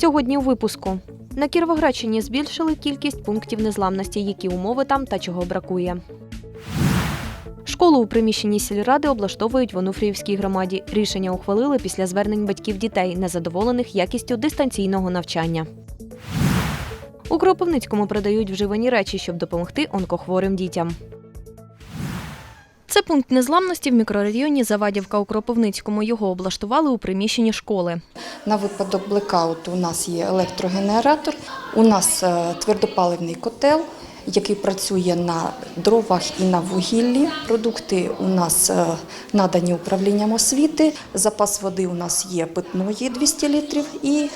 Сьогодні у випуску. На Кіровоградщині збільшили кількість пунктів незламності, які умови там та чого бракує. Школу у приміщенні сільради облаштовують в Онуфріївській громаді. Рішення ухвалили після звернень батьків дітей, незадоволених якістю дистанційного навчання. У Кропивницькому продають вживані речі, щоб допомогти онкохворим дітям. Це пункт незламності в мікрорайоні Завадівка у Кропивницькому. Його облаштували у приміщенні школи. На випадок блекауту у нас є електрогенератор, у нас е, твердопаливний котел, який працює на дровах і на вугіллі. Продукти у нас е, надані управлінням освіти. Запас води у нас є питної 200 літрів і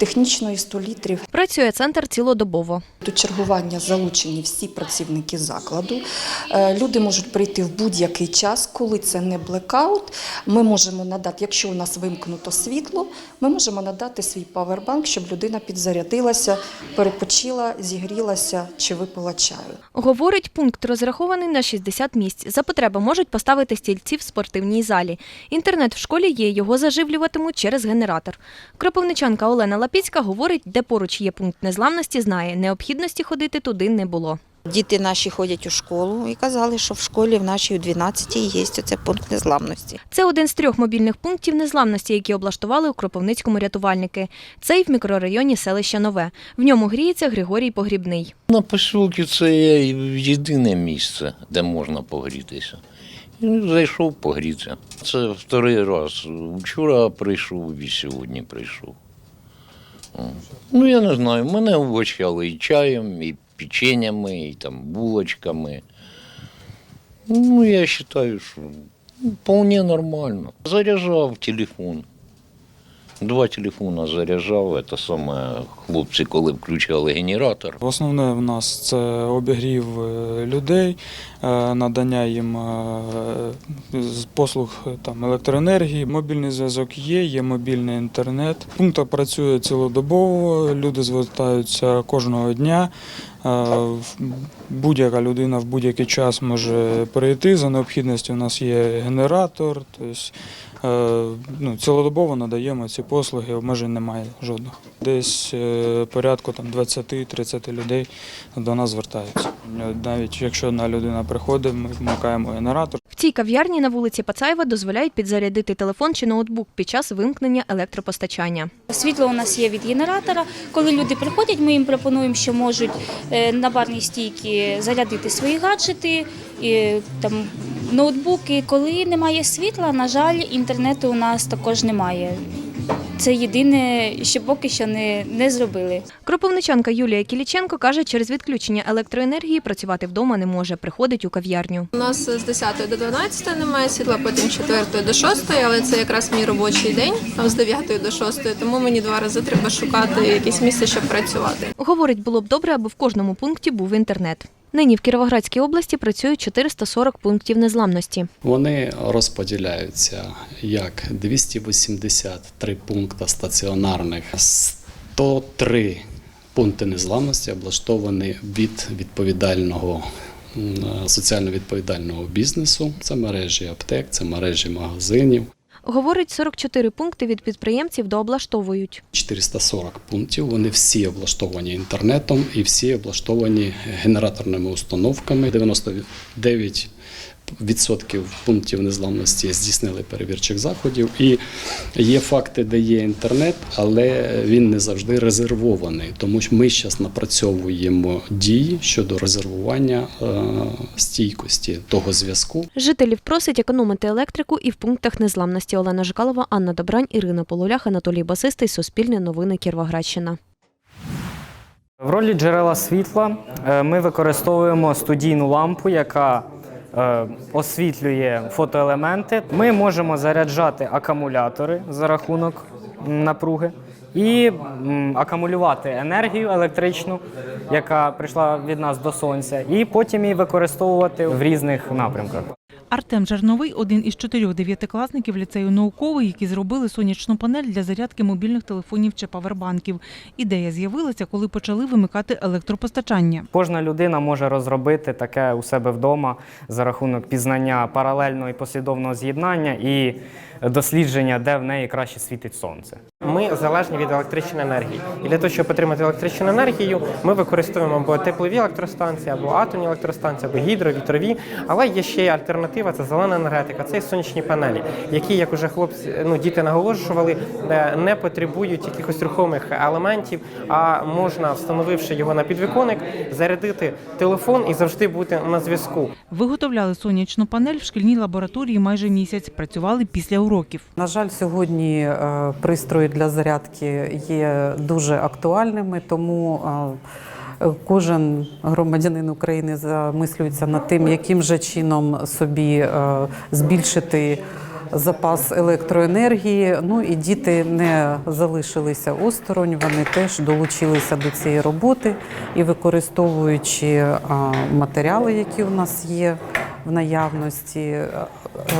технічної 100 літрів. Працює центр цілодобово. До чергування залучені всі працівники закладу. Е, Люди можуть прийти в будь-який час, коли це не блекаут. Ми можемо надати, якщо у нас вимкнуто світло, ми можемо надати свій павербанк, щоб людина підзарядилася, перепочила, зігрілася чи випила чаю. Говорить, пункт розрахований на 60 місць. За потреби можуть поставити стільці в спортивній залі. Інтернет в школі є, його заживлюватимуть через генератор. Кропивничанка Олена Лапіцька говорить, де поруч є пункт незламності, знає, необхідності ходити туди не було. Діти наші ходять у школу і казали, що в школі в нашій у 12 є оце пункт незламності. Це один з трьох мобільних пунктів незламності, які облаштували у Кропивницькому рятувальники. Цей в мікрорайоні селища Нове. В ньому гріється Григорій Погрібний. На посілки це є єдине місце, де можна погрітися. І зайшов погрітися. Це вторий раз. Вчора прийшов і сьогодні прийшов. Ну, я не знаю, мене угощали і чаєм, і печеннями, і там булочками. Ну, я вважаю, що вполне нормально. Заряджав телефон. Два телефона заряджав. Це саме хлопці, коли включали генератор. Основне в нас це обігрів е, людей, е, надання їм е, послуг там, електроенергії. Мобільний зв'язок є, є мобільний інтернет. Пункт працює цілодобово, люди звертаються кожного дня. Будь-яка людина в будь-який час може перейти. За необхідністю у нас є генератор. Тобто, ну, цілодобово надаємо ці послуги, обмежень немає жодних. Десь е, порядку там 20-30 людей до нас звертаються. Навіть якщо одна людина приходить, ми вмикаємо генератор. В цій кав'ярні на вулиці Пацаєва дозволяють підзарядити телефон чи ноутбук під час вимкнення електропостачання. Світло у нас є від генератора. Коли люди приходять, ми їм пропонуємо, що можуть е, на барній стійці зарядити свої гаджети, і, там, ноутбуки. Коли немає світла, на жаль, інтернету у нас також немає. Це єдине, що поки що не, не зробили. Кропивничанка Юлія Кіліченко каже, через відключення електроенергії працювати вдома не може, приходить у кав'ярню. У нас з 10 до 12 немає світла, потім з 4 до 6, але це якраз мій робочий день, там з 9 до 6, тому мені два рази треба шукати якесь місце, щоб працювати. Говорить, було б добре, аби в кожному пункті був інтернет. Нині в Кіровоградській області працюють 440 пунктів незламності. Вони розподіляються як 283 пункти стаціонарних, 103 пункти незламності облаштовані від відповідального соціально відповідального бізнесу. Це мережі аптек, це мережі магазинів. Говорить, 44 пункти від підприємців дооблаштовують. 440 пунктів. Вони всі облаштовані інтернетом і всі облаштовані генераторними установками. 99 Відсотків пунктів незламності здійснили перевірчих заходів, і є факти, де є інтернет, але він не завжди резервований. Тому що ми зараз напрацьовуємо дії щодо резервування е, стійкості того зв'язку. Жителів просить економити електрику і в пунктах незламності. Олена Жикалова, Анна Добрань, Ірина Полулях, Анатолій Басистий, Суспільне новини Кіровоградщина. В ролі джерела світла е, ми використовуємо студійну лампу, яка освітлює фотоелементи. Ми можемо заряджати акумулятори за рахунок напруги і акумулювати енергію електричну, яка прийшла від нас до сонця, і потім її використовувати в різних напрямках. Артем Жарновий один із чотирьох дев'ятикласників ліцею науковий, які зробили сонячну панель для зарядки мобільних телефонів чи павербанків. Ідея з'явилася, коли почали вимикати електропостачання. Кожна людина може розробити таке у себе вдома за рахунок пізнання паралельного і послідовного з'єднання і дослідження, де в неї краще світить сонце. Ми залежні від електричної енергії. І для того, щоб отримати електричну енергію, ми використовуємо або теплові електростанції, або атомні електростанції, або гідро, вітрові. Але є ще й альтернатива це зелена енергетика, це і сонячні панелі, які, як уже хлопці, ну діти наголошували, е, не потребують якихось рухомих елементів, а можна, встановивши його на підвіконник, зарядити телефон і завжди бути на зв'язку. Виготовляли сонячну панель в шкільній лабораторії майже місяць. Працювали після уроків. На жаль, сьогодні е, пристрої для зарядки є дуже актуальними, тому е, кожен громадянин України замислюється над тим, яким же чином собі е, збільшити запас електроенергії. Ну і діти не залишилися осторонь, вони теж долучилися до цієї роботи і використовуючи матеріали, які у нас є в наявності, е,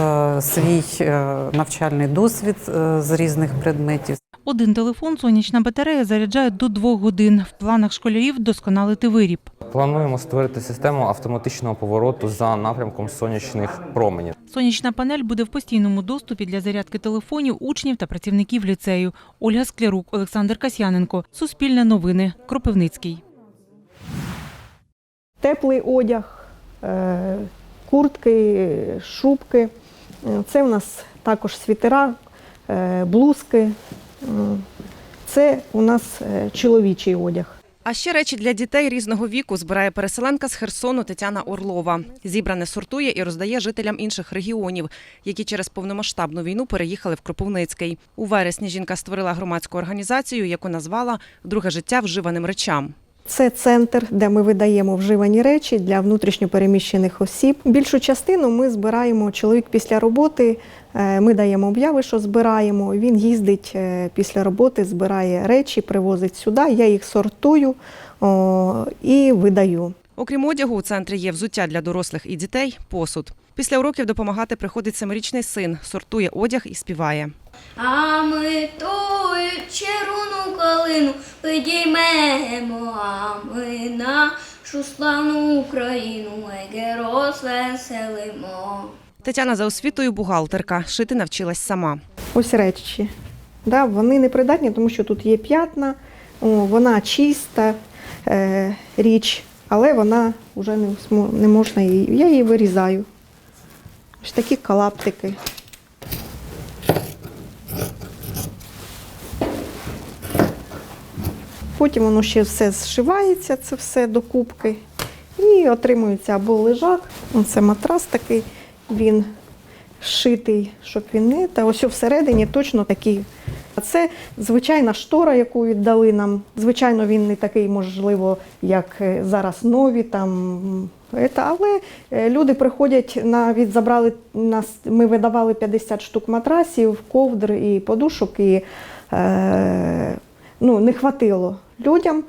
е, свій е, навчальний досвід з різних предметів. Один телефон сонячна батарея заряджає до двох годин. В планах школярів досконалити виріб. Плануємо створити систему автоматичного повороту за напрямком сонячних променів. Сонячна панель буде в постійному доступі для зарядки телефонів учнів та працівників ліцею. Ольга Склярук, Олександр Касьяненко. Суспільне новини. Кропивницький. теплий одяг, е, куртки, шубки. Це в нас також світера, е, блузки. Це у нас е, чоловічий одяг. А ще речі для дітей різного віку збирає переселенка з Херсону Тетяна Орлова. Зібране сортує і роздає жителям інших регіонів, які через повномасштабну війну переїхали в Кропивницький. У вересні жінка створила громадську організацію, яку назвала Друге життя вживаним речам. Це центр, де ми видаємо вживані речі для внутрішньопереміщених осіб. Більшу частину ми збираємо чоловік після роботи. е, Ми даємо обяви, що збираємо. Він їздить е, після роботи, збирає речі, привозить сюди. Я їх сортую і видаю. Окрім одягу, у центрі є взуття для дорослих і дітей, посуд. Після уроків допомагати приходить семирічний син, сортує одяг і співає. А ми тую червону калину підіймемо, а ми нашу славну Україну ге розвеселимо. Тетяна за освітою бухгалтерка. Шити навчилась сама. Ось речі. Да, вони не придатні, тому що тут є п'ятна, о, вона чиста е, річ, але вона вже не, не можна її. Я її вирізаю. Ось такі калаптики. Потім воно ще все зшивається, це все докупки. І отримується або лежак. Це матрас такий, він шитий, щоб він не. Та ось всередині точно такий. А це звичайна штора, яку віддали нам. Звичайно, він не такий, можливо, як е, зараз нові. Там, але е, люди приходять навіть забрали нас. Ми видавали 50 штук матрасів, ковдр і подушок, і е, ну, не хватило людям.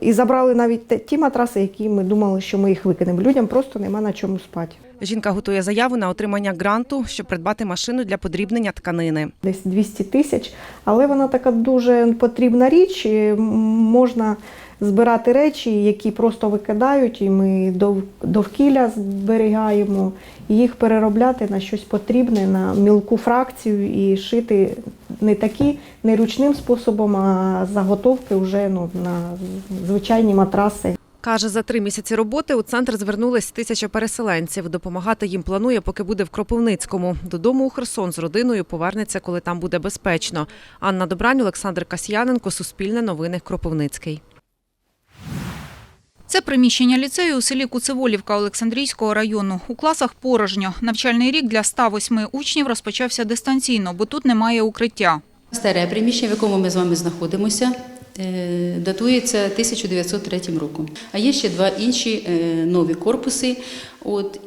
І забрали навіть те- ті матраси, які ми думали, що ми їх викинемо. Людям просто нема на чому спати. Жінка готує заяву на отримання гранту, щоб придбати машину для подрібнення тканини. десь 200 тисяч, але вона така дуже потрібна річ. і Можна збирати речі, які просто викидають, і ми довкілля зберігаємо, і їх переробляти на щось потрібне, на мілку фракцію і шити не такі, не ручним способом, а заготовки вже ну, на звичайні матраси. Каже, за три місяці роботи у центр звернулись тисяча переселенців. Допомагати їм планує, поки буде в Кропивницькому. Додому у Херсон з родиною повернеться, коли там буде безпечно. Анна Добрань, Олександр Касьяненко, Суспільне новини, Кропивницький. Це приміщення ліцею у селі Куцеволівка Олександрійського району. У класах порожньо. Навчальний рік для 108 учнів розпочався дистанційно, бо тут немає укриття. Старе приміщення, в якому ми з вами знаходимося, е, датується 1903 роком. А є ще два інші е, нові корпуси, от,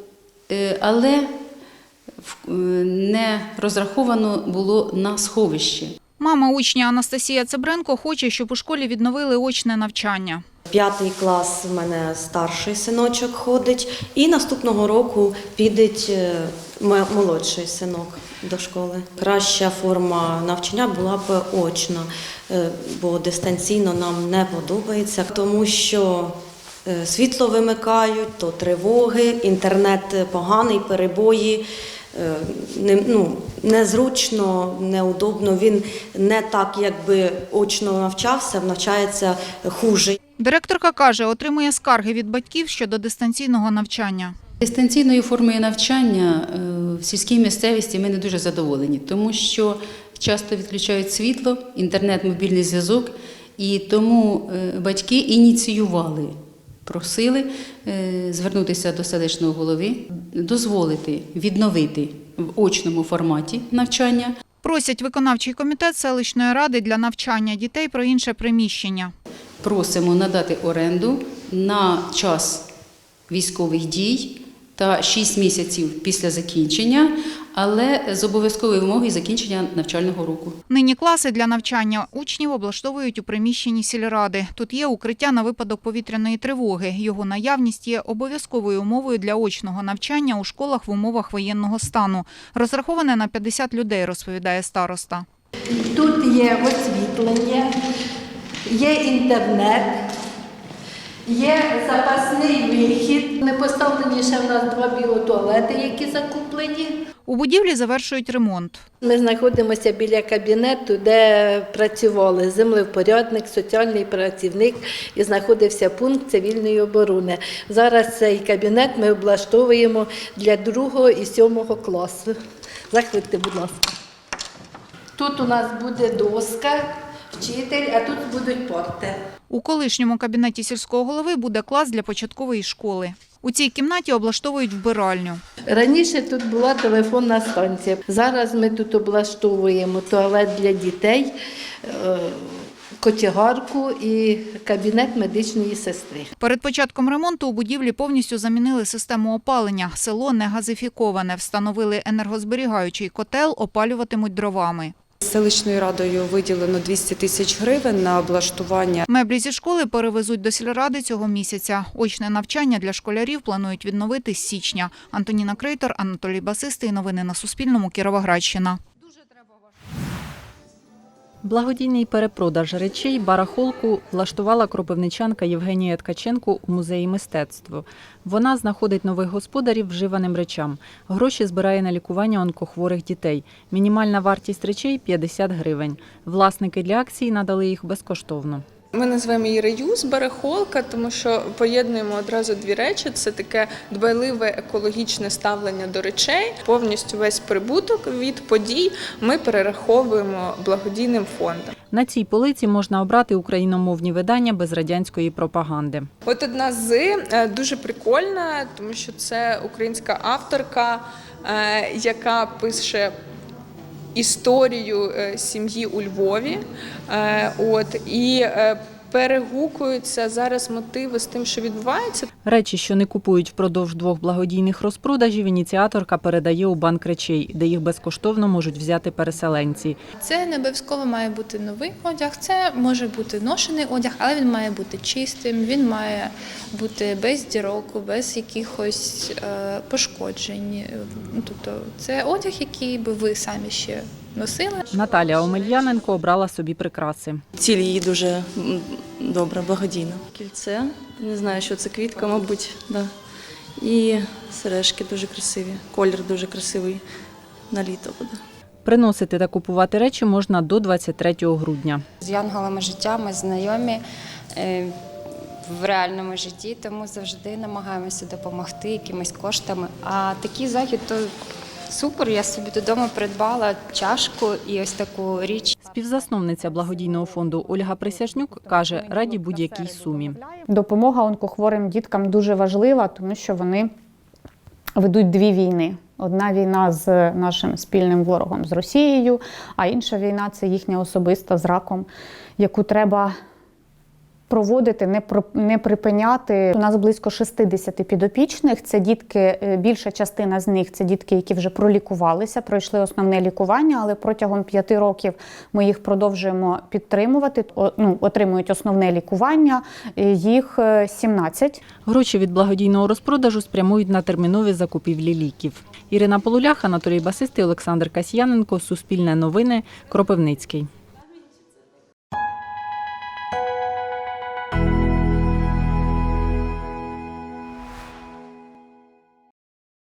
е, але не розраховано було на сховище. Мама учня Анастасія Цебренко хоче, щоб у школі відновили очне навчання. П'ятий клас в мене старший синочок ходить, і наступного року піде молодший синок до школи. Краща форма навчання була б очна, е, бо дистанційно нам не подобається, тому що е, світло вимикають, то тривоги, інтернет поганий, перебої. е, не, ну, незручно, неудобно. Він не так, якби очно навчався, навчається хуже. Директорка каже, отримує скарги від батьків щодо дистанційного навчання. Дистанційною формою навчання е, в сільській місцевості ми не дуже задоволені, тому що часто відключають світло, інтернет, мобільний зв'язок, і тому е, батьки ініціювали, просили е, звернутися до селищного голови, дозволити відновити в очному форматі навчання. Просять виконавчий комітет селищної ради для навчання дітей про інше приміщення. Просимо надати оренду на час військових дій та 6 місяців після закінчення, але з обов'язковою вимогою закінчення навчального року. Нині класи для навчання учнів облаштовують у приміщенні сільради. Тут є укриття на випадок повітряної тривоги. Його наявність є обов'язковою умовою для очного навчання у школах в умовах воєнного стану. Розраховане на 50 людей, розповідає староста. Тут є освітлення, є інтернет, є запасний вихід. Не поставлені ще в нас два біотуалети, які закуплені. У будівлі завершують ремонт. Ми знаходимося біля кабінету, де працювали землевпорядник, соціальний працівник і знаходився пункт цивільної оборони. Зараз цей кабінет ми облаштовуємо для другого і сьомого класу. Заходьте, будь ласка. Тут у нас буде доска, вчитель, а тут будуть порти. У колишньому кабінеті сільського голови буде клас для початкової школи. У цій кімнаті облаштовують вбиральню. Раніше тут була телефонна станція. Зараз ми тут облаштовуємо туалет для дітей, е, котягарку і кабінет медичної сестри. Перед початком ремонту у будівлі повністю замінили систему опалення. Село не газифіковане. Встановили енергозберігаючий котел, опалюватимуть дровами. Селищною радою виділено 200 тисяч гривень на облаштування. Меблі зі школи перевезуть до сільради цього місяця. Очне навчання для школярів планують відновити з січня. Антоніна Крейтер, Анатолій Басистий. Новини на Суспільному. Кіровоградщина. Благодійний перепродаж речей барахолку влаштувала кропивничанка Євгенія Ткаченко у музеї мистецтва. Вона знаходить нових господарів вживаним речам. Гроші збирає на лікування онкохворих дітей. Мінімальна вартість речей 50 гривень. Власники для акції надали їх безкоштовно. Ми називаємо її реюз, барахолка, тому що поєднуємо одразу дві речі. Це таке дбайливе екологічне ставлення до речей. Повністю весь прибуток від подій ми перераховуємо благодійним фондам. На цій полиці можна обрати україномовні видання без радянської пропаганди. От одна з е, дуже прикольна, тому що це українська авторка, е, яка пише. Історію е, сім'ї у Львові, Е, от і е, перегукуються зараз мотиви з тим, що відбувається. Речі, що не купують впродовж двох благодійних розпродажів, ініціаторка передає у банк речей, де їх безкоштовно можуть взяти переселенці. Це не обов'язково має бути новий одяг, це може бути ношений одяг, але він має бути чистим, він має бути без дірок, без якихось е, пошкоджень. Ну, Тобто це одяг, який би ви самі ще носили. Наталія Омельяненко обрала собі прикраси. Ціль її дуже добра, благодійна. Кільце, не знаю, що це квітка, мабуть, да. І сережки дуже красиві. Колір дуже красивий на літо буде. Приносити та купувати речі можна до 23 грудня. З янголами життя ми знайомі е, в реальному житті, тому завжди намагаємося допомогти якимись коштами. А такий захід то супер. Я собі додому придбала чашку і ось таку річ. Співзасновниця благодійного фонду Ольга Присяжнюк каже, раді будь-якій сумі. Допомога онкохворим діткам дуже важлива, тому що вони ведуть дві війни. Одна війна з нашим спільним ворогом з Росією, а інша війна це їхня особиста з раком, яку треба проводити, не про- не припиняти. У нас близько 60 підопічних. Це дітки, е, більша частина з них це дітки, які вже пролікувалися, пройшли основне лікування, але протягом п'яти років ми їх продовжуємо підтримувати. Ну, отримують основне лікування. Е, Їх е, 17. Гроші від благодійного розпродажу спрямують на термінові закупівлі ліків. Ірина Полулях, Анатолій Басистий, Олександр Касьяненко, Суспільне новини, Кропивницький.